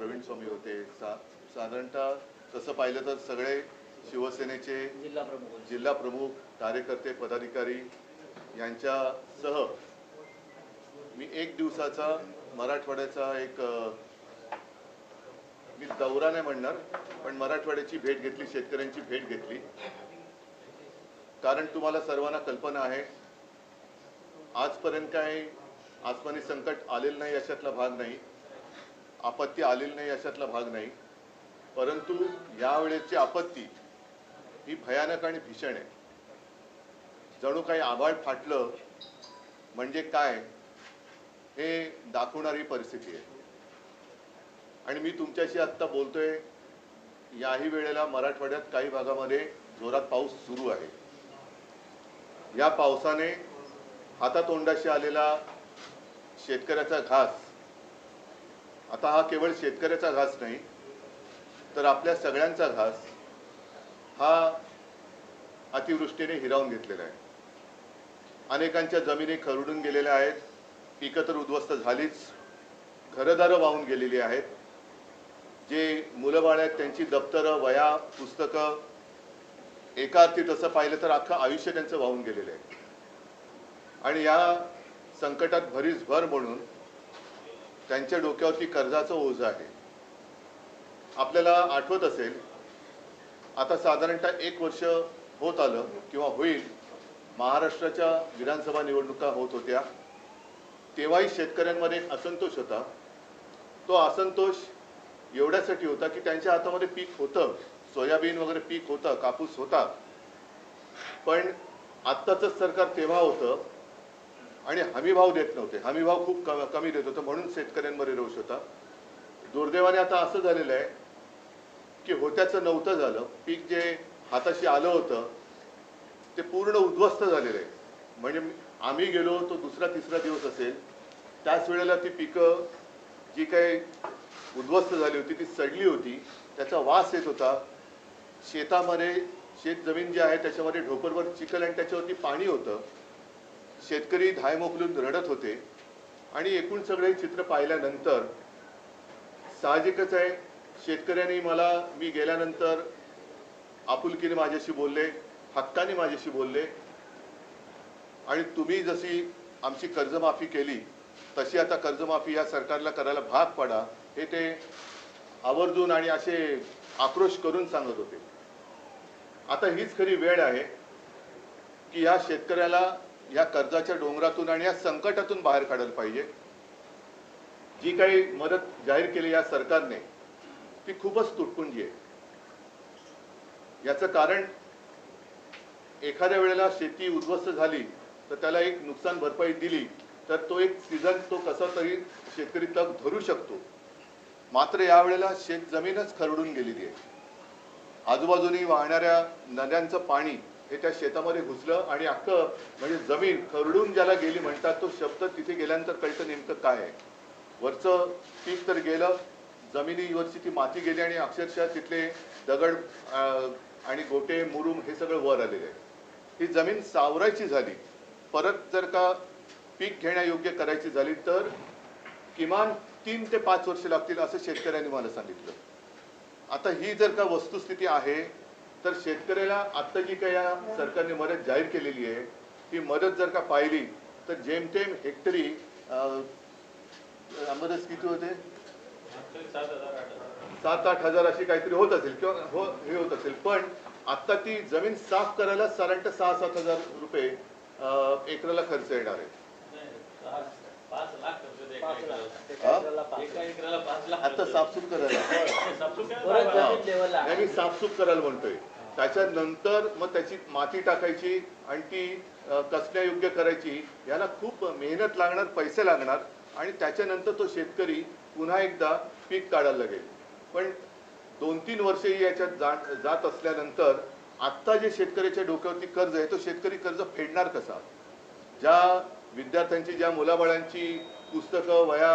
प्रवीण स्वामी होते. सा साधारणतः तसं पाहिलं तर सगळे शिवसेनेचे जिल्हा प्रमुख जिल्हा प्रमुख कार्यकर्ते पदाधिकारी यांच्यासह मी एक दिवसाचा मराठवाड्याचा एक मी दौरा नाही म्हणणार पण मराठवाड्याची भेट घेतली शेतकऱ्यांची भेट घेतली. कारण तुम्हाला सर्वांना कल्पना आहे आजपर्यंत काय आसमानी संकट आलेलं नाही अशातला भाग नाही. आपत्ती आलेली नाही अशातला भाग नाही. परंतु यावेळेची आपत्ती ही भयानक आणि भीषण आहे. जणू काही आभाळ फाटलं म्हणजे काय हे दाखवणारी परिस्थिती आहे. आणि मी तुमच्याशी आत्ता बोलतोय याही वेळेला मराठवाड्यात काही भागामध्ये जोरात पाऊस सुरू आहे. या पावसाने हातातोंडाशी आलेला शेतकऱ्याचा घास आता हा केवळ शेतकऱ्याचा घास नाही तर आपल्या सगळ्यांचा घास हा अतिवृष्टीने हिरावून घेतलेला आहे. अनेकांच्या जमिनी खरडून गेलेल्या आहेत पिकं तर उद्ध्वस्त झालीच घरदारं वाहून गेलेली आहेत. जे मुलंबाळ आहेत त्यांची दप्तरं वया पुस्तकं एका अर्थी तसं पाहिलं तर अख्खं आयुष्य त्यांचं वाहून गेलेलं आहे. आणि या संकटात भरीस भर म्हणून त्यांच्या डोक्यावरती कर्जाचं ओझं आहे. आपल्याला आठवत असेल आता साधारणतः एक वर्ष होत आलं किंवा होईल महाराष्ट्राच्या विधानसभा निवडणुका होत होत्या. तेव्हाही शेतकऱ्यांमध्ये एक असंतोष होता. तो असंतोष एवढ्यासाठी होता की त्यांच्या हातामध्ये पीक होतं. सोयाबीन वगैरे पीक होतं कापूस होता. पण आत्ताचं सरकार तेव्हा होतं आणि हमीभाव देत नव्हते. हमीभाव खूप क- कमी देत होतं. म्हणून शेतकऱ्यांमध्ये रोष होता. दुर्दैवाने आता असं झालेलं आहे की होत्याचं नव्हतं झालं. पीक जे हाताशी आलं होतं ते पूर्ण उद्ध्वस्त झालेलं आहे. म्हणजे आम्ही गेलो तो दुसरा तिसरा दिवस असेल. त्याच वेळेला ती पिकं जी काही उद्ध्वस्त झाली होती ती सडली होती. त्याचा वास येत होता. शेतामध्ये शेत जमीन जी आहे त्याच्यामध्ये ढोपरभर चिखल आणि त्याच्यावरती पाणी होतं. शेतकरी धाय मोकलून रडत होते आणि एकूण सगळे चित्र पाहिल्यानंतर साहजिकच आहे शेतकऱ्यांनी मला मी गेल्यानंतर आपुलकीने माझ्याशी बोलले हक्काने माझ्याशी बोलले. आणि तुम्ही जशी आमची कर्जमाफी केली तशी आता कर्जमाफी या सरकारला करायला भाग पडा हे ते आवर्जून आणि असे आक्रोश करून सांगत होते. आता हीच खरी वेळ आहे की या शेतकऱ्याला या कर्जाच्या डोंगरातून आणि या संकटातून बाहेर काढायला पाहिजे. जी काही मदत जाहीर केली या सरकारने ती खूपच तुटपुंजी आहे. याचं कारण एखाद्या वेळेला शेती उद्ध्वस्त झाली तर त्याला एक नुकसान भरपाई दिली तर तो एक सीझन तो कसा तरी शेतकरी तग धरू शकतो. मात्र यावेळेला शेत जमीनच खरडून गेलेली आहे. आजूबाजूनी वाहणाऱ्या नद्यांचं पाणी हे त्या शेतामध्ये घुसलं आणि अख्खं म्हणजे जमीन खरडून ज्याला गेली म्हणतात तो शब्द तिथे गेल्यानंतर कळतं नेमकं काय आहे. वरचं पीक तर गेलं जमिनीवरची ती माती गेली आणि अक्षरशः तिथले दगड आणि गोटे मुरुम हे सगळं वर आलेलं आहे ही जमीन सावरायची झाली. परत जर का पीक घेण्यायोग्य करायची झाली तर किमान तीन ते पाच वर्ष लागतील असं शेतकऱ्यांनी मला सांगितलं. आता ही जर का वस्तुस्थिती आहे तर शेतकऱ्याला आत्ता जी काही या सरकारने मदत जाहीर केलेली आहे ती मदत जर का पाहिली तर जेमतेम हेक्टरी अंबादास किती होते? सात आठ हजार अशी काहीतरी होत असेल किंवा हो हे होत असेल. पण आता ती जमीन साफ करायला साधारणतः सहा सात हजार रुपये एकराला खर्च येणार आहे. आता साफसूफ करायला. साफसूफ करायला म्हणतोय. त्याच्यानंतर मग त्याची माती टाकायची आणि ती कसण्यायोग्य करायची याला खूप मेहनत लागणार पैसे लागणार आणि त्याच्यानंतर तो शेतकरी पुन्हा एकदा पीक काढायला लागेल. पण दोन तीन वर्ष याच्यात जा- जात असल्यानंतर आत्ता जे शेतकऱ्याच्या डोक्यावरती कर्ज आहे तो शेतकरी कर्ज फेडणार कसा? ज्या विद्यार्थ्यांची ज्या मुलाबाळांची पुस्तकं वया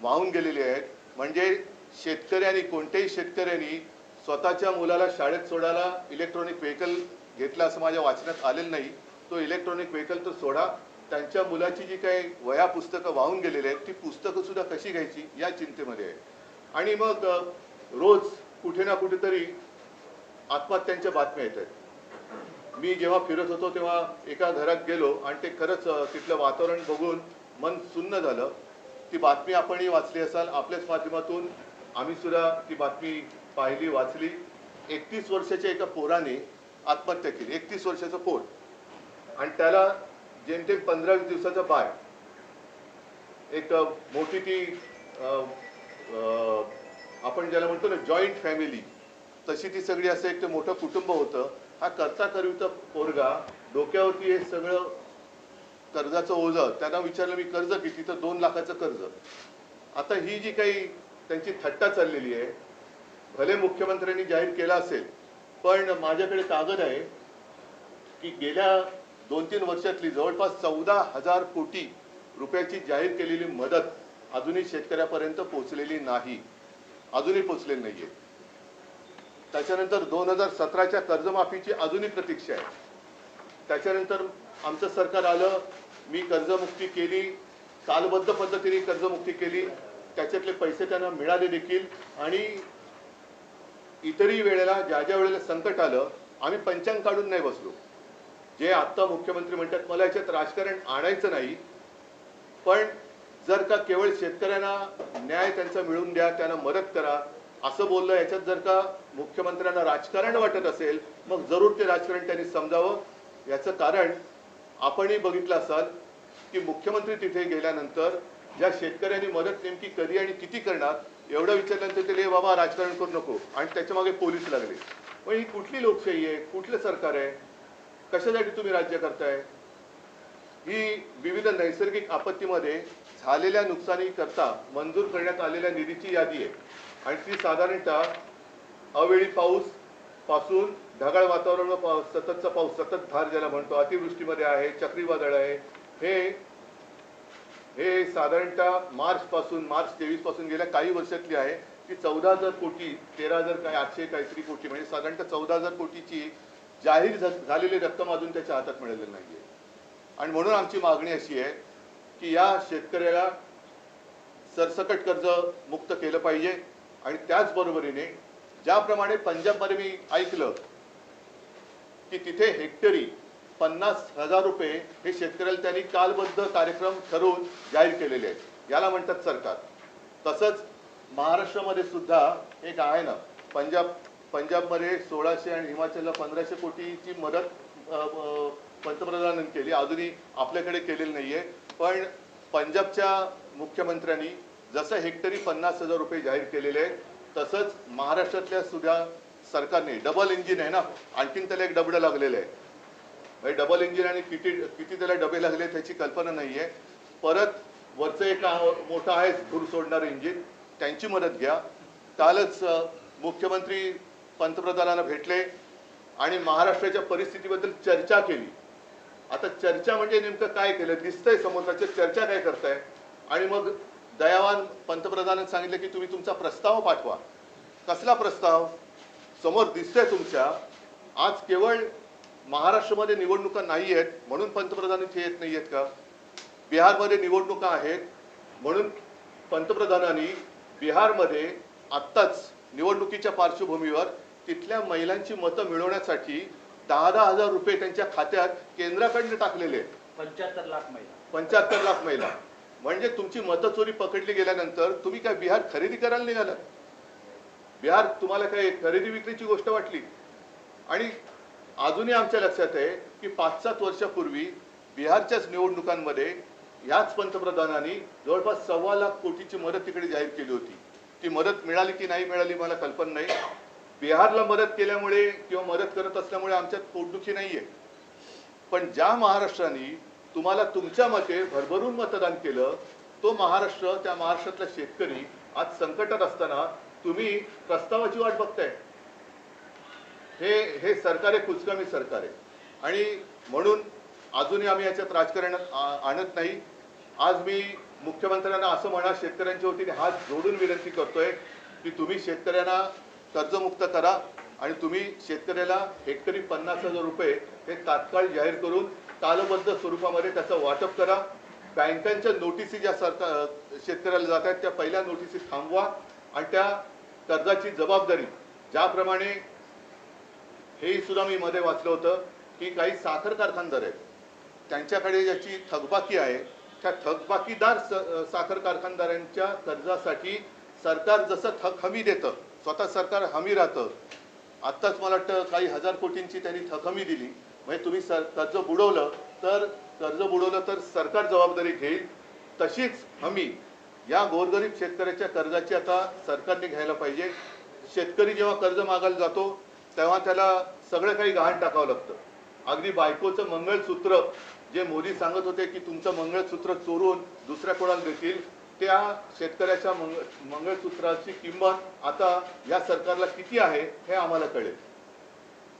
वाहून गेलेली आहेत म्हणजे शेतकऱ्यांनी कोणत्याही शेतकऱ्यांनी स्वतःच्या मुलाला शाळेत सोडायला इलेक्ट्रॉनिक व्हेकल घेतला असं माझ्या वाचण्यात आलेलं नाही. तो इलेक्ट्रॉनिक व्हेकल तर सोडा. त्यांच्या मुलाची जी काही वया पुस्तकं वाहून गेलेली आहेत ती पुस्तकं सुद्धा कशी घ्यायची या चिंतेमध्ये आहे. आणि मग रोज कुठे ना कुठेतरी आत्महत्यांच्या बातम्या येत आहेत. मी जेव्हा फिरत होतो तेव्हा एका घरात गेलो आणि ते खरंच तिथलं वातावरण बघून मन सुन्न झालं. ती बातमी आपणही वाचली असाल. आपल्याच माध्यमातून आम्ही सुद्धा ती बातमी पाहिली वाचली एकतीस वर्षाच्या एका पोराने आत्महत्या केली. एकतीस वर्षाचं पोर. आणि त्याला जेमतेम पंधरा वीस दिवसाचा बाय एक मोठी ती आपण ज्याला म्हणतो ना जॉईंट फॅमिली. तशी ती सगळी असं एक ते मोठं कुटुंब होतं. हा करता करविता पोरगा डोक्यावरती हे सगळं कर्जाचं ओझं त्यांना विचारलं मी कर्ज किती? तर दोन लाखाचं कर्ज. आता ही जी काही त्यांची थट्टा चाललेली आहे भले मुख्यमंत्र्यांनी जाहीर केला असेल पण माझ्याकडे कागद आहे की गेल्या दोन तीन वर्षातली जवळपास चौदा हजार कोटी रुपयाची जाहीर केलेली मदत अजूनही शेतकऱ्यापर्यंत पोहोचलेली नाही. अजूनही पोहोचलेली नाहीये. त्याच्यानंतर दोन हजार सतराच्या कर्जमाफीची अजूनही प्रतीक्षा आहे. त्याच्यानंतर आमचं सरकार आलं मी कर्जमुक्ती केली कालबद्ध पद्धतीने कर्जमुक्ती केली त्याच्यातले पैसे त्यांना मिळाले देखील आणि इतरही वेळेला ज्या ज्या वेळेला संकट आलं आम्ही पंचांग काढून नाही बसलो. जे आत्ता मुख्यमंत्री म्हणतात मला याच्यात राजकारण आणायचं नाही पण जर का केवळ शेतकऱ्यांना न्याय त्यांचा मिळवून द्या त्यांना मदत करा असं बोललं याच्यात जर का मुख्यमंत्र्यांना राजकारण वाटत असेल मग जरूर ते राजकारण त्यांनी समजावं. याचं कारण आपणही बघितलं असाल की मुख्यमंत्री तिथे गेल्यानंतर ज्या शेतकऱ्यांनी मदत नेमकी कधी आणि किती करणार एवढं विचारल्यानंतर ते बाबा राजकारण करू नको. आणि त्याच्यामागे पोलीस लागले. मग ही कुठली लोकशाही आहे? कुठलं सरकार आहे? कशासाठी तुम्ही राज्य करताय? ही विविध नैसर्गिक आपत्तीमध्ये झालेल्या नुकसानी करता मंजूर करण्यात आलेल्या निधीची यादी आहे. आणि ती साधारणतः अवेळी पाऊसपासून ढगाळ वातावरण व सततचा पाऊस सतत धार ज्याला म्हणतो अतिवृष्टीमध्ये आहे चक्रीवादळ आहे हे हे साधारणतः मार्च पासून मार्च तेवीसपासून गेल्या काही वर्षातली आहे की चौदा हजार कोटी तेरा हजार काय आठशे काहीतरी कोटी म्हणजे साधारणतः चौदा हजार कोटीची जाहीर झालेली रक्कम अजून त्याच्या हातात मिळालेली नाहीये. आणि म्हणून आमची मागणी अशी आहे की या शेतकऱ्याला सरसकट कर्ज मुक्त केलं पाहिजे आणि त्याचबरोबरीने ज्याप्रमाणे पंजाबमध्ये मी ऐकलं की तिथे हेक्टरी पन्नास हजार रुपये हे शेतकऱ्याला त्यांनी कालबद्ध कार्यक्रम ठरवून जाहीर केलेले आहेत. याला म्हणतात सरकार. तसंच महाराष्ट्रामध्ये सुद्धा एक आहे ना पंजाब पंजाबमध्ये सोळाशे आणि हिमाचलला पंधराशे कोटीची मदत पंतप्रधानांनी केली. अजूनही आपल्याकडे केलेली नाहीये. पण पंजाबच्या मुख्यमंत्र्यांनी जसं हेक्टरी पन्नास हजार रुपये जाहीर केलेले आहेत तसंच महाराष्ट्रातल्या सुद्धा सरकारने डबल इंजिन आहे ना आणखीन त्याला एक डबडं लागलेलं आहे. म्हणजे डबल इंजिन आणि किती किती त्याला डबे लागले त्याची कल्पना नाही आहे परत वरचं एक मोठं आहे धूर सोडणारं इंजिन त्यांची मदत घ्या. कालच मुख्यमंत्री पंतप्रधानांना भेटले आणि महाराष्ट्राच्या परिस्थितीबद्दल चर्चा केली. आता चर्चा म्हणजे नेमकं काय केलं? दिसतंय समोरच्या चर्चा काय करताय? आणि मग दयावान पंतप्रधानांनी सांगितलं की तुम्ही तुमचा प्रस्ताव पाठवा. कसला प्रस्ताव? समोर दिसतंय तुमच्या. आज केवळ महाराष्ट्रामध्ये निवडणुका नाही आहेत म्हणून पंतप्रधान इथे येत नाही आहेत का? बिहारमध्ये निवडणुका आहेत म्हणून पंतप्रधानांनी बिहारमध्ये आत्ताच निवडणुकीच्या पार्श्वभूमीवर तिथल्या महिलांची मतं मिळवण्यासाठी दहा दहा हजार रुपये त्यांच्या खात्यात केंद्राकडनं टाकलेले आहेत. पंच्याहत्तर लाख महिला. पंच्याहत्तर लाख महिला. म्हणजे तुमची मतं चोरी पकडली गेल्यानंतर तुम्ही काय बिहार खरेदी करायला निघालात? बिहार तुम्हाला काय खरेदी विक्रीची गोष्ट वाटली? आणि अजूनही आमच्या लक्षात आहे की पाच सात वर्षापूर्वी बिहारच्याच निवडणुकांमध्ये ह्याच पंतप्रधानांनी जवळपास सव्वा लाख कोटीची मदत तिकडे जाहीर केली होती. ती मदत मिळाली की नाही मिळाली मला कल्पना नाही. बिहारला मदत केल्यामुळे किंवा मदत करत असल्यामुळे आमच्यात पोटदुखी नाहीये. पण ज्या महाराष्ट्राने तुम्हाला तुमच्या मते भरभरून मतदान केलं तो महाराष्ट्र त्या महाराष्ट्रातला शेतकरी आज संकटात असताना तुम्ही प्रस्तावाची वाट बघताय. हे हे सरकार आहे कुचकामी सरकार आहे. आणि म्हणून अजूनही आम्ही याच्यात राजकारण आ- आणत नाही. आज मी मुख्यमंत्र्यांना असं म्हणा शेतकऱ्यांच्या वतीने हात जोडून विनंती करतोय की तुम्ही शेतकऱ्यांना कर्जमुक्त करा आणि तुम्ही शेतकऱ्याला हेक्टरी पन्नास हजार रुपये हे तात्काळ जाहीर करून कालबद्ध स्वरूपामध्ये त्याचं वाटप करा. बँकांच्या नोटिसी ज्या सरकार शेतकऱ्याला जात आहेत त्या पहिल्या नोटिसी थांबवा आणि त्या कर्जाची जबाबदारी ज्याप्रमाणे हेही सुद्धा मी मध्ये वाचलं होतं की काही साखर कारखानदार आहेत. त्यांच्याकडे ज्याची थकबाकी आहे त्या थकबाकीदार स- साखर कारखानदारांच्या कर्जासाठी सरकार जसं थक हमी देतं स्वतः सरकार हमी राहतं. आत्ताच मला वाटतं काही हजार कोटींची त्यांनी थक हमी दिली. म्हणजे तुम्ही सर कर्ज बुडवलं तर कर्ज बुडवलं तर सरकार जबाबदारी घेईल. तशीच हमी या गोरगरीब शेतकऱ्याच्या कर्जाची आता सरकारने घ्यायला पाहिजे. शेतकरी जेव्हा कर्ज मागायला जातो तेव्हा त्याला सगळं काही गहाण टाकावं लागतं. अगदी बायकोचं मंगळसूत्र जे मोदी सांगत होते की तुमचं मंगळसूत्र चोरून दुसऱ्या कोणाला देतील त्या शेतकऱ्याच्या मंगळ मंगळसूत्राची किंमत आता या सरकारला किती आहे हे आम्हाला कळेल.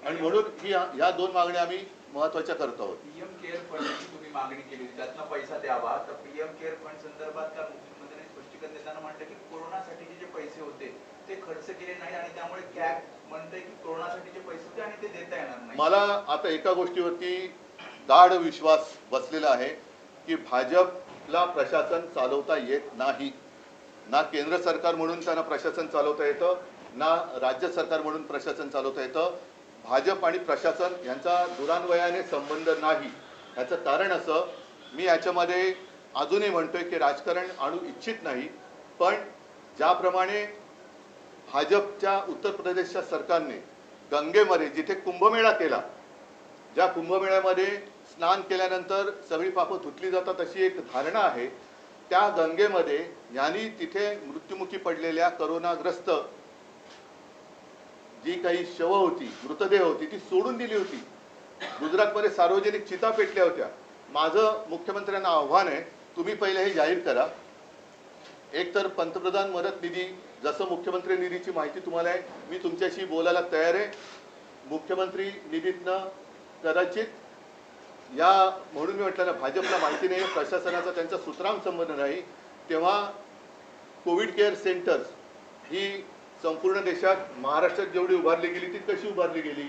आणि म्हणून ही या दोन मागण्या आम्ही महत्त्वाच्या करत आहोत. पीएम केअर फंडची तुम्ही मागणी केली त्यातनं पैसा द्यावा. तर पीएम केअर फंड संदर्भात काल मुख्यमंत्र्यांनी स्पष्टीकरण देताना म्हटलं की कोरोनासाठीचे जे पैसे होते ते खर्च केले नाही आणि त्यामुळे कॅग म्हणते की कोरोनासाठीचे पैसे होते आणि ते देता येणार नाही. मला आता एका गोष्टीवरती गाढ विश्वास बसलेला आहे की भाजपला प्रशासन चालवता येत नाही. ना केंद्र सरकार म्हणून त्यांना प्रशासन चालवता येतं ना राज्य सरकार म्हणून प्रशासन चालवता येतं. भाजप आणि प्रशासन यांचा दुरान्वयाने संबंध नाही. ह्याचं कारण असं मी याच्यामध्ये अजूनही म्हणतोय की राजकारण आणू इच्छित नाही. पण ज्याप्रमाणे भाजपच्या उत्तर प्रदेशच्या सरकारने गंगेमध्ये जिथे कुंभमेळा केला ज्या कुंभमेळ्यामध्ये स्नान केल्यानंतर सगळी पापं धुतली जातात अशी एक धारणा आहे त्या गंगेमध्ये यांनी तिथे मृत्युमुखी पडलेल्या करोनाग्रस्त जी काही शव होती मृतदेह होती ती सोडून दिली होती. गुजरातमध्ये सार्वजनिक चिता पेटल्या होत्या. माझं मुख्यमंत्र्यांना आव्हान आहे तुम्ही पहिले हे जाहीर करा. एक तर पंतप्रधान मदत निधी जसं मुख्यमंत्री निधीची माहिती तुम्हाला आहे मी तुमच्याशी बोलायला तयार आहे. मुख्यमंत्री निधीतनं कदाचित या म्हणून मी म्हटलं ना भाजपला माहिती नाही प्रशासनाचा त्यांचा सुतराम संबंध नाही. तेव्हा कोविड केअर सेंटर्स ही संपूर्ण देशात महाराष्ट्रात जेवढी उभारली गेली ती कशी उभारली गेली?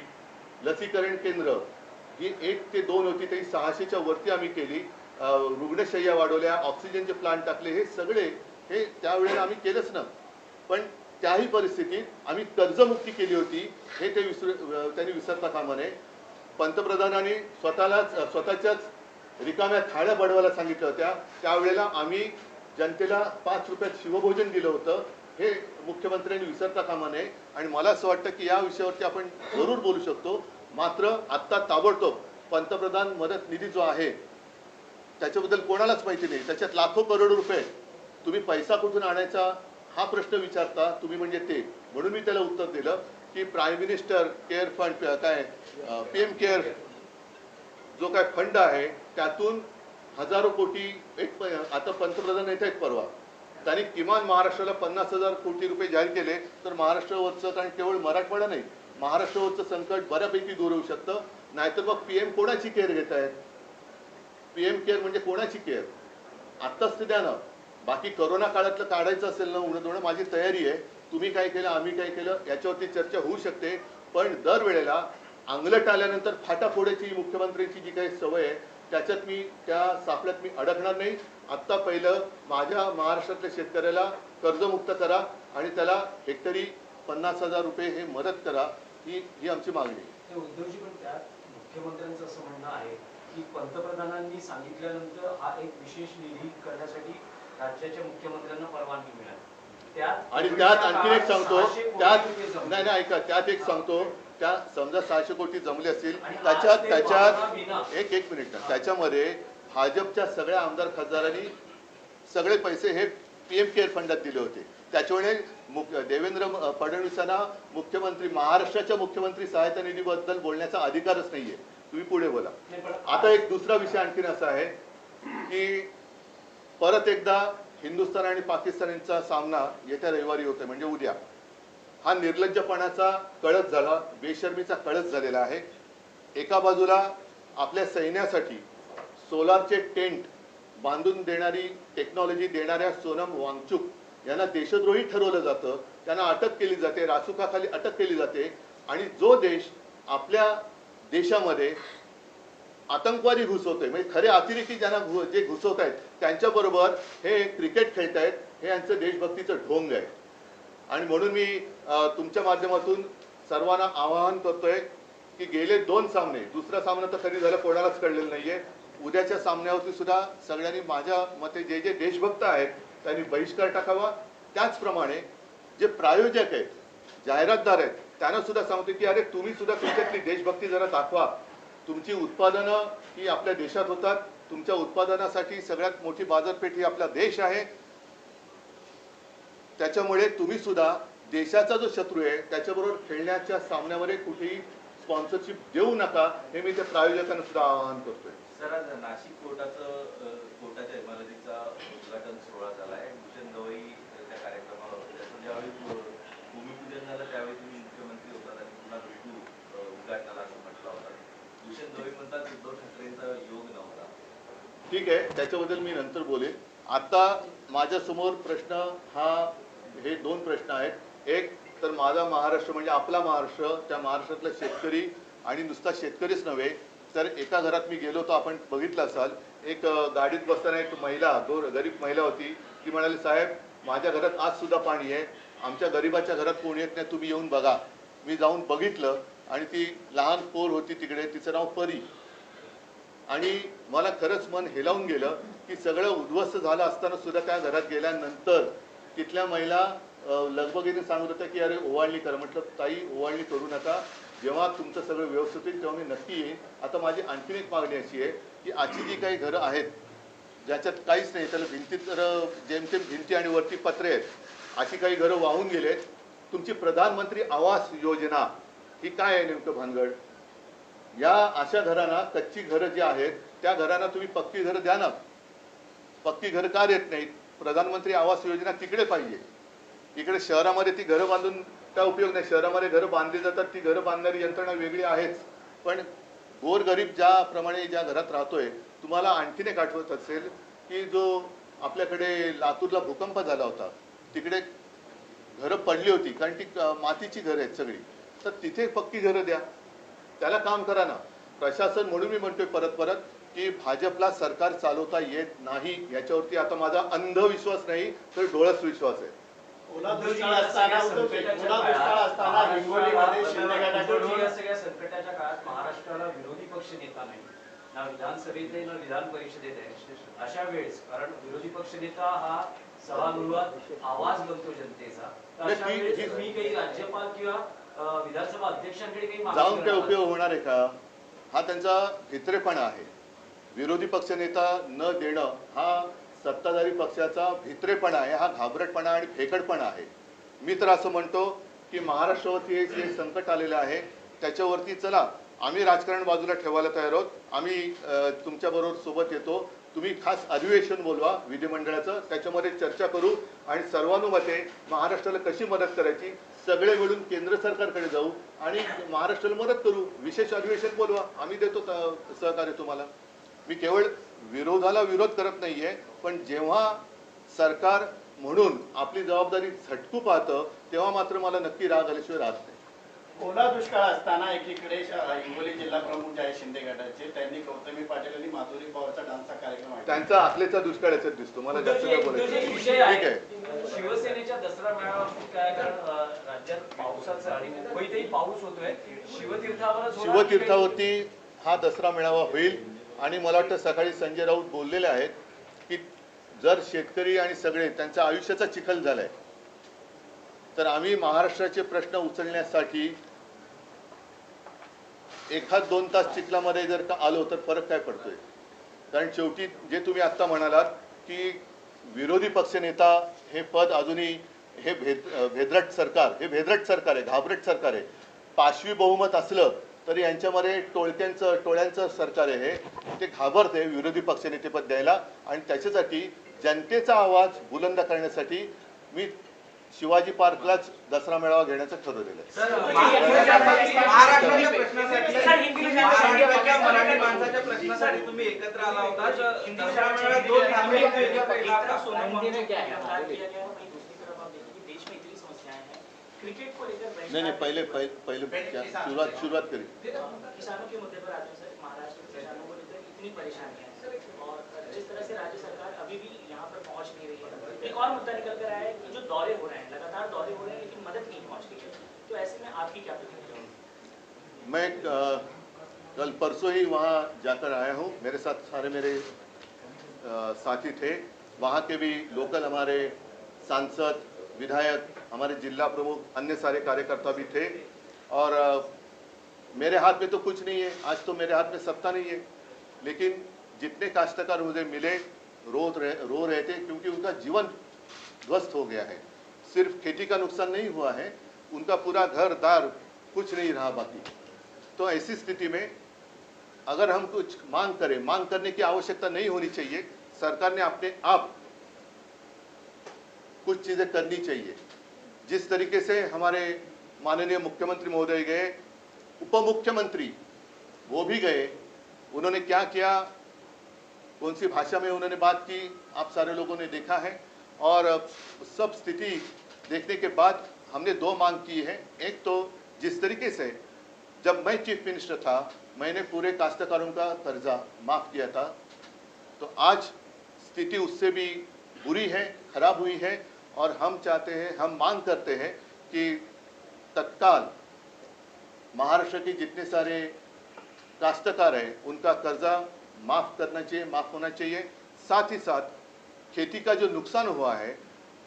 लसीकरण केंद्र ही एक ते दोन होती तरी सहाशेच्या वरती आम्ही केली. रुग्णशय्या वाढवल्या ऑक्सिजनचे प्लांट टाकले हे सगळे हे त्यावेळेला आम्ही केलंच ना. पण त्याही परिस्थितीत आम्ही कर्जमुक्ती केली होती हे ते विसर त्यांनी विसरता कामा नये. पंतप्रधानांनी स्वतःलाच स्वतःच्याच रिकाम्या थाळ्या बडवायला सांगितल्या होत्या. त्यावेळेला आम्ही जनतेला पाच रुपयात शिवभोजन दिलं होतं. हे मुख्यमंत्र्यांनी विसरता कामा नये. आणि मला असं वाटतं की या विषयावरती आपण जरूर बोलू शकतो. मात्र आत्ता ताबडतोब पंतप्रधान मदत निधी जो आहे त्याच्याबद्दल कोणालाच माहिती नाही. त्याच्यात लाखो करोड रुपये तुम्ही पैसा कुठून आणायचा? हा प्रश्न विचारता तुम्ही म्हणजे ते. म्हणून मी त्याला उत्तर दिलं की प्राईम मिनिस्टर केअर फंड काय पी एम केअर जो काय फंड आहे त्यातून हजारो कोटी एक आता पंतप्रधान येत आहेत परवा. त्यांनी किमान महाराष्ट्राला पन्नास हजार कोटी रुपये जाहीर केले तर महाराष्ट्रावरचं कारण केवळ मराठवाडा नाही महाराष्ट्रावरचं संकट बऱ्यापैकी दूर होऊ शकतं. नाहीतर मग पी एम कोणाची केअर घेत आहेत पी एम केअर म्हणजे कोणाची केअर आत्ताच ते द्या ना. बाकी करोना काळातलं काढायचं असेल ना उन्हा दोन माझी तयारी आहे. तुम्ही काय केलं आम्ही काय केलं याच्यावरती चर्चा होऊ शकते. पण दरवेळेला अंगलट आल्यानंतर फाटा फोडायची मुख्यमंत्र्यांची जी काही सवय आहे त्याच्यात मी त्या सापळ्यात मी अडकणार नाही. आत्ता पहिलं माझ्या महाराष्ट्रातल्या शेतकऱ्याला कर्जमुक्त करा आणि त्याला हेक्टरी पन्नास हजार रुपये हे मदत करा ही ही आमची मागणी आहे. उद्धवजी पण त्यात मुख्यमंत्र्यांचं असं म्हणणं आहे की पंतप्रधानांनी सांगितल्यानंतर हा एक विशेष निधी करण्यासाठी राज्याच्या मुख्यमंत्र्यांना परवानगी मिळाली. त्यात आणि त्यात आणखी एक सांगतो त्यात. नाही नाही ऐका त्यात एक सांगतो त्या समजा सहाशे कोटी जमले असतील त्याच्यात त्याच्यात. एक एक मिनिट ना त्याच्यामध्ये भाजपच्या सगळ्या आमदार खासदारांनी सगळे पैसे हे पीएम केअर फंडात दिले होते. त्याच्यामुळे मुख्य देवेंद्र फडणवीसांना मुख्यमंत्री महाराष्ट्राच्या मुख्यमंत्री सहायता निधीबद्दल बोलण्याचा अधिकारच नाहीये. तुम्ही पुढे बोला. आता एक दुसरा विषय आणखीन असा आहे की परत एकदा हिंदुस्थान आणि पाकिस्तानचा सामना येत्या रविवारी होतोय म्हणजे उद्या. हा निर्लज्जपणाचा कळस झाला बेशर्मीचा कळस झालेला आहे. एका बाजूला आपल्या सैन्यासाठी सोलारचे टेंट बांधून देणारी टेक्नॉलॉजी देणाऱ्या सोनम वांगचुक यांना देशद्रोही ठरवलं जातं. त्यांना अटक केली जाते रासुकाखाली अटक केली जाते. आणि जो देश आपल्या देशामध्ये आतंकवादी घुसवतोय. म्हणजे खरे अतिरेकी ज्यांना घु- जे घुसवत आहेत त्यांच्याबरोबर हे क्रिकेट खेळतायत हे यांचं देशभक्तीचं ढोंग आहे. आणि म्हणून मी तुमच्या माध्यमातून सर्वांना आवाहन करतोय की गेले दोन सामने दुसरा सामना तर कधी झालं कोणालाच कळलेलं नाहीये. उद्याच्या सामन्यावरती सुद्धा सगळ्यांनी माझ्या मते जे जे देशभक्त आहेत त्यांनी बहिष्कार टाकावा. त्याचप्रमाणे जे प्रायोजक आहेत जाहिरातदार आहेत त्यांना सुद्धा सांगतो की अरे तुम्ही सुद्धा तुमच्यातली देशभक्ती जरा दाखवा. तुमची उत्पादनं ही आपल्या देशात होतात. तुमच्या उत्पादनासाठी सगळ्यात मोठी बाजारपेठ ही आपला देश आहे. त्याच्यामुळे तुम्ही सुद्धा देशाचा जो शत्रू आहे त्याच्याबरोबर खेळण्याच्या सामन्यामध्ये कुठेही स्पॉन्सरशिप देऊ नका हे मी त्या प्रायोजकांना सुद्धा आवाहन करतोय. सर आज नाशिक कोर्टाचं कोर्टाच्या इमारतीचा उद्घाटन सोहळा झाला आहे. भूषण गवई त्या कार्यक्रमाला होते. ज्यावेळी भूमिपूजन झालं त्यावेळी तुम्ही मुख्यमंत्री होतात आणि पुन्हा भेटू अ, उद्घाटनाला असं म्हटलं होतं भूषण गवई म्हणतात उद्धव ठाकरेंचा योग नव्हता ठीक आहे त्याच्याबद्दल मी नंतर बोलेन. आता माझ्यासमोर प्रश्न हा हे दोन प्रश्न आहेत. एक तर माझा महाराष्ट्र म्हणजे आपला महाराष्ट्र त्या महाराष्ट्रातला शेतकरी आणि नुसता शेतकरीच नव्हे तर एका घरात मी गेलो तर आपण बघितलं असाल. एक गाडीत बसताना एक महिला गोर गरीब महिला होती. ती म्हणाली साहेब माझ्या घरात आज सुद्धा पाणी आहे. आमच्या गरिबाच्या घरात कोणी येत नाही तुम्ही येऊन बघा. मी जाऊन बघितलं. आणि ती लहान पोर होती तिकडे तिचं नाव परी. आणि मला खरंच मन हेलावून गेलं की सगळं उद्ध्वस्त झालं असताना सुद्धा त्या घरात गेल्यानंतर तिथल्या महिला अ, लगबगीने सांगत होत्या की अरे ओवाळणी करा. म्हटलं ताई ओवाळणी करू नका. जेव्हा तुमचं सगळं व्यवस्थित होईल तेव्हा मी नक्की येईन. आता माझी आणखीन एक मागणी अशी आहे की आजची जी काही घरं आहेत ज्याच्यात काहीच नाही त्याला भिंतीत तर जेमतेम भिंती आणि वरती पत्रे आहेत अशी काही घरं वाहून गेलेत. तुमची प्रधानमंत्री आवास योजना ही काय आहे नेमकं भानगड? या अशा घरांना कच्ची घरं जी आहेत त्या घरांना तुम्ही पक्की घरं द्या ना. पक्की घरं का देत नाहीत? प्रधानमंत्री आवास योजना तिकडे पाहिजे. इकडे शहरामध्ये ती घरं बांधून त्या उपयोग नाही. शहरामध्ये घरं बांधली जातात ती घरं बांधणारी यंत्रणा वेगळी आहेच. पण गोरगरीब ज्याप्रमाणे ज्या घरात राहतोय तुम्हाला आणखीन एक आठवत असेल की जो आपल्याकडे लातूरला भूकंप झाला होता तिकडे घरं पडली होती कारण ती मातीची घरं आहेत सगळी. तर तिथे पक्की घरं द्या. त्याला काम करा ना. प्रशासन म्हणून मी म्हणतोय परत परत की भाजपला सरकार चालवता येत नाही याच्यावरती आता माझा अंधविश्वास नाही तर डोळस विश्वास आहे. ओला दुष्काळ असताना उद्धव- ओला दुष्काळ असताना हिंगोलीमध्ये शिंदे उद्धवजी गटाकडून या सगळ्या संकटाच्या काळात महाराष्ट्राला विरोधी पक्ष नेता नाही. ना विधानसभेत आहे ना विधान परिषदेत आहे. अशा वेळेस कारण विरोधी पक्ष नेता हा सभागृहात आवाज बनतो जनतेचा. अशा वेळेस तुम्ही काही राज्यपाल किंवा विधानसभा अध्यक्षांकडे काही मागणी जाऊन काय उपयोग होणार आहे का? हा त्यांचा भित्रेपणा आहे. विरोधी पक्षनेता न देणं हा सत्ताधारी पक्षाचा भित्रेपणा आहे हा घाबरटपणा आणि फेकटपणा आहे. मी तर असं म्हणतो की महाराष्ट्रावरती हे जे संकट आलेलं आहे त्याच्यावरती चला आम्ही राजकारण बाजूला ठेवायला तयार आहोत. आम्ही तुमच्याबरोबर सोबत येतो. तुम्ही खास अधिवेशन बोलवा विधिमंडळाचं त्याच्यामध्ये चर्चा करू आणि सर्वानुमते महाराष्ट्राला कशी मदत करायची सगळे मिळून केंद्र सरकारकडे जाऊ आणि महाराष्ट्राला मदत करू विशेष अधिवेशन बोलवा. आम्ही देतो सहकार्य तुम्हाला. मी केवळ विरोधाला विरोध करत नाहीये पण जेव्हा सरकार म्हणून आपली जबाबदारी झटकू पाहतं तेव्हा मात्र मला नक्की राग आल्याशिवाय राहत नाही. ओला दुष्काळ असताना एकीकडे हिंगोली जिल्हा प्रमुख जे आहे शिंदे गटाचे त्यांनी गौतमी पाटील आणि माधुरी पवारचा डान्सचा कार्यक्रम आहे त्यांचा आखलेचा दुष्काळ याच्यात दिसतो मला जास्त काय बोलायचं ठीक आहे. शिवसेनेच्या दसरा मेळाव्यात काय कारण राज्यात पावसाचं आणि मुंबईतही पाऊस होतोय. काही- शिवतीर्थावरती हा दसरा मेळावा होईल आणि मला वाटतं सकाळी संजय राऊत बोललेले आहेत की जर शेतकरी आणि सगळे त्यांच्या आयुष्याचा चिखल झालाय तर आम्ही महाराष्ट्राचे प्रश्न उचलण्यासाठी एखाद दोन तास चिखलामध्ये जर का आलो तर फरक काय पडतोय? कारण शेवटी जे तुम्ही आत्ता म्हणालात की विरोधी पक्षनेता हे पद अजूनही हे भेद भेदरट सरकार हे भेदरट सरकार आहे घाबरट सरकार आहे. पाशवी बहुमत असलं तरी यांच्यामध्ये टोळक्यांचं टोळ्यांचं सरकार आहे हे. ते घाबरते विरोधी पक्षनेतेपद द्यायला. आणि त्याच्यासाठी जनतेचा आवाज बुलंद करण्यासाठी मी शिवाजी पार्कलाच दसरा मेळावा घेण्याचं ठरवलेलं आहे. सर, महाराष्ट्राच्या प्रश्नासाठी महाराष्ट्राच्या मराठी माणसाच्या प्रश्नासाठी तुम्ही एकत्र आला होता. दसरा मेळाव्यात दोन धार्मिक वेगवेगळ्या पहिला आपला सोनम हिंदी में क्या है बात किया गया है वहीं दूसरी तरफ आप देखिए कि देश में इतनी समस्याएं हैं क्रिकेट को लेकर नाही नाही पहिले पहिले सुरुवात सुरुवात करी. किसानों के मुद्दे पर आते हैं सर महाराष्ट्र के किसानों को लेकर इतनी परेशानियां हैं। और जिस तरह से राज्य सरकार एक और मुद्दा निकल कर आया है कि जो दौरे हो रहे हैं लगातार दौरे हो रहे हैं लेकिन मदद नहीं पहुँच गई है। तो ऐसे में आपकी क्या प्रतिक्रिया होगी मैं अ, कल परसों ही वहाँ जाकर आया हूँ। मेरे साथ सारे मेरे अ, साथी थे। वहाँ के भी लोकल हमारे सांसद विधायक हमारे जिला प्रमुख अन्य सारे कार्यकर्ता भी थे। और अ, मेरे हाथ में तो कुछ नहीं है। आज तो मेरे हाथ में सत्ता नहीं है। लेकिन जितने काश्तकार मुझे मिले रो रहे रो रहे थे क्योंकि उनका जीवन ध्वस्त हो गया है। सिर्फ़ खेती का नुकसान नहीं हुआ है, उनका पूरा घर, दार कुछ नहीं रहा बाकी। तो ऐसी स्थिति में अगर हम कुछ मांग करें, मांग करने की आवश्यकता नहीं होनी चाहिए, सरकार ने अपने आप कुछ चीज़ें करनी चाहिए। जिस तरीके से हमारे माननीय मुख्यमंत्री महोदय गए उप मुख्यमंत्री वो भी गए, उन्होंने क्या किया? कौन सी भाषा में उन्होंने बात की, आप सारे लोगों ने देखा है। और सब स्थिति देखने के बाद हमने दो मांग की है। एक तो जिस तरीके से जब मैं चीफ मिनिस्टर था, मैंने पूरे काश्तकारों का कर्जा माफ़ किया था। तो आज स्थिति उससे भी बुरी है, खराब हुई है। और हम चाहते हैं, हम मांग करते हैं कि तत्काल महाराष्ट्र के जितने सारे काश्तकार हैं, उनका कर्जा माफ़ करना चाहिए, माफ़ होना चाहिए। साथ ही साथ खेती का जो नुकसान हुआ है,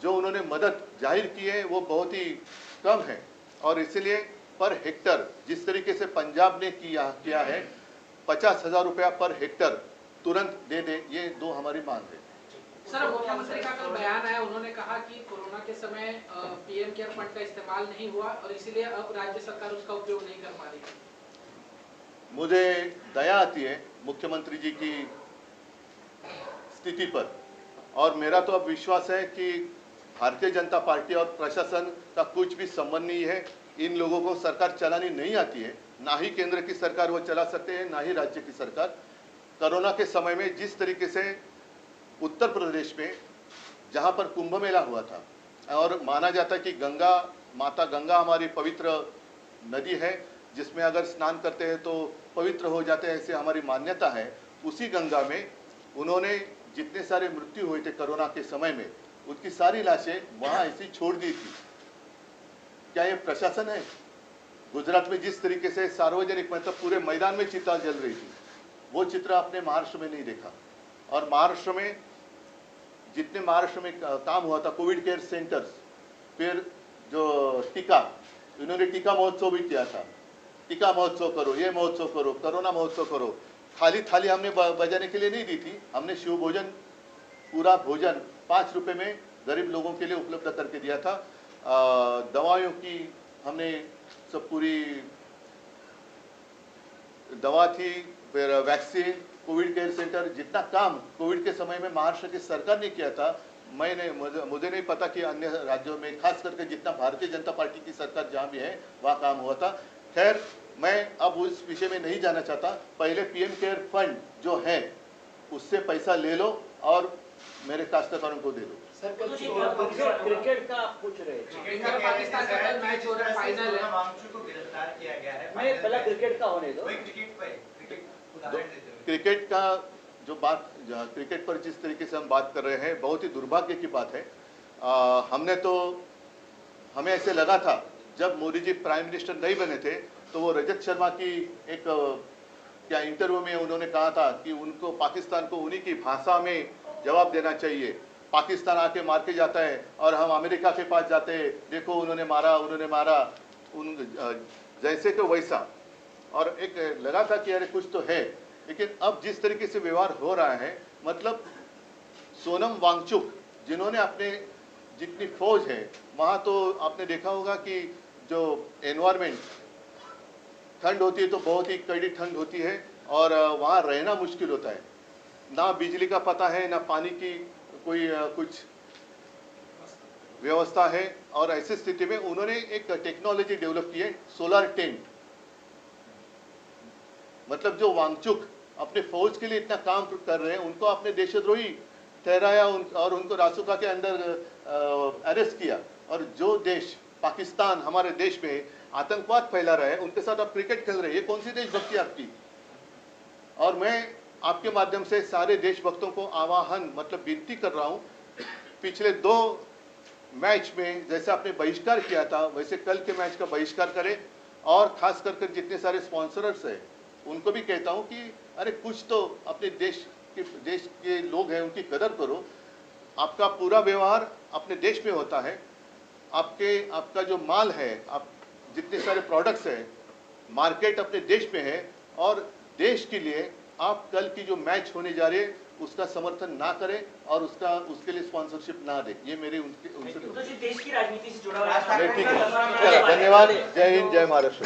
जो उन्होंने मदद ज़ाहिर की है, वो बहुत ही कम है। और इसलिए पर हेक्टर, जिस तरीके से पंजाब ने किया किया है, पचास हज़ार रुपया पर हेक्टर तुरंत दे दे, ये दो हमारी मांग है। सर मुख्यमंत्री का कल बयान आया, उन्होंने कहा कि कोरोना के समय पीएम केयर फंड का इस्तेमाल नहीं हुआ, और इसीलिए अब राज्य सरकार उसका उपयोग नहीं कर पा रही मुझे दया आती है मुख्यमंत्री जी की स्थिति पर। और मेरा तो अब विश्वास है कि भारतीय जनता पार्टी और प्रशासन का कुछ भी संबंध नहीं है। इन लोगों को सरकार चलानी नहीं आती है। ना ही केंद्र की सरकार वो चला सकते हैं, ना ही राज्य की सरकार। कोरोना के समय में जिस तरीके से उत्तर प्रदेश में जहाँ पर कुंभ मेला हुआ था, और माना जाता है कि गंगा, माता गंगा हमारी पवित्र नदी है जिसमें अगर स्नान करते हैं तो पवित्र हो जाते हैं, ऐसे हमारी मान्यता है। उसी गंगा में उन्होंने जितने सारे मृत्यु हुए थे कोरोना के समय में, उनकी सारी लाशें वहाँ ऐसी छोड़ दी थी। क्या ये प्रशासन है? गुजरात में जिस तरीके से सार्वजनिक मतलब पूरे मैदान में चिता जल रही थी, वो चित्र आपने महाराष्ट्र में नहीं देखा। और महाराष्ट्र में जितने महाराष्ट्र में काम हुआ था, कोविड केयर सेंटर्स, फिर जो टीका, इन्होंने टीका महोत्सव भी किया था। टीका महोत्सव करो, ये महोत्सव करो, कोरोना महोत्सव करो। खाली थाली हमने बजाने के लिए नहीं दी थी। हमने शिव भोजन, पूरा भोजन पाँच रुपए में गरीब लोगों के लिए उपलब्ध करके दिया था। दवाइयों की हमने सब पूरी, दवा थी, फिर वैक्सीन, कोविड केयर सेंटर, जितना काम कोविड के समय में महाराष्ट्र की सरकार ने किया था, मैंने, मुझे मुझे नहीं पता कि अन्य राज्यों में खास करके जितना भारतीय जनता पार्टी की सरकार जहाँ भी है, वहाँ काम हुआ था। खैर मैं अब उस विषय में नहीं जाना चाहता। पहले पीएम केयर फंड जो है उससे पैसा ले लो और मेरे काश्तकारों को दे दो। सर क्रिकेट का आप पूछ रहे थे इंडिया और पाकिस्तान का मैच हो रहा है फाइनल है। को गिरफ़्तार किया गया है। नहीं पहला क्रिकेट का होने दो। क्रिकेट का जो बात क्रिकेट पर जिस तरीके से हम बात कर रहे हैं बहुत ही दुर्भाग्य की बात है। आ, हमने तो हमें ऐसे लगा था जब मोदी जी प्राइम मिनिस्टर नहीं बने थे तो वो रजत शर्मा की एक क्या इंटरव्यू में उन्होंने कहा था कि उनको, पाकिस्तान को उन्हीं की भाषा में जवाब देना चाहिए। पाकिस्तान आके मार के जाता है और हम अमेरिका के पास जाते हैं। देखो, उन्होंने मारा उन्होंने मारा, उन जैसे को वैसा। और एक लगा था कि अरे कुछ तो है, लेकिन अब जिस तरीके से व्यवहार हो रहा है मतलब सोनम वांगचुक, जिन्होंने अपने जितनी फौज है, वहाँ तो आपने देखा होगा कि जो एनवायरमेंट ठंड होती है तो बहुत ही कड़ी ठंड होती है और वहाँ रहना मुश्किल होता है। ना बिजली का पता है ना पानी की कोई कुछ व्यवस्था है और ऐसी स्थिति में उन्होंने एक टेक्नोलॉजी डेवलप की है सोलर टेंट मतलब जो वांगचुक अपने फौज के लिए इतना काम कर रहे हैं उनको अपने देशद्रोही ठहराया उन, और उनको रासुका के अंदर अरेस्ट किया। और जो देश पाकिस्तान हमारे देश में आतंकवाद फैला रहा है, उनके साथ आप क्रिकेट खेल रहे हैं, ये कौन सी देशभक्ति आपकी? और मैं आपके माध्यम से सारे देशभक्तों को आवाहन मतलब विनती कर रहा हूँ, पिछले दो मैच में जैसे आपने बहिष्कार किया था, वैसे कल के मैच का बहिष्कार करें, और खास कर कर जितने सारे स्पॉन्सरर्स हैं, उनको भी कहता हूँ कि, अरे, कुछ तो अपने देश के देश के लोग हैं, उनकी कदर करो। आपका पूरा व्यवहार अपने देश में होता है आपके आपका जो माल है आप जितने सारे प्रोडक्ट्स हैं मार्केट अपने देश में है और देश के लिए आप कल की जो मैच होने जा रही है उसका समर्थन ना करें और उसका उसके लिए स्पॉन्सरशिप ना दे। ये मेरे उनके उनसे तो देश की राजनीति से जुड़ा हुआ ठीक है। धन्यवाद। जय हिंद जय महाराष्ट्र।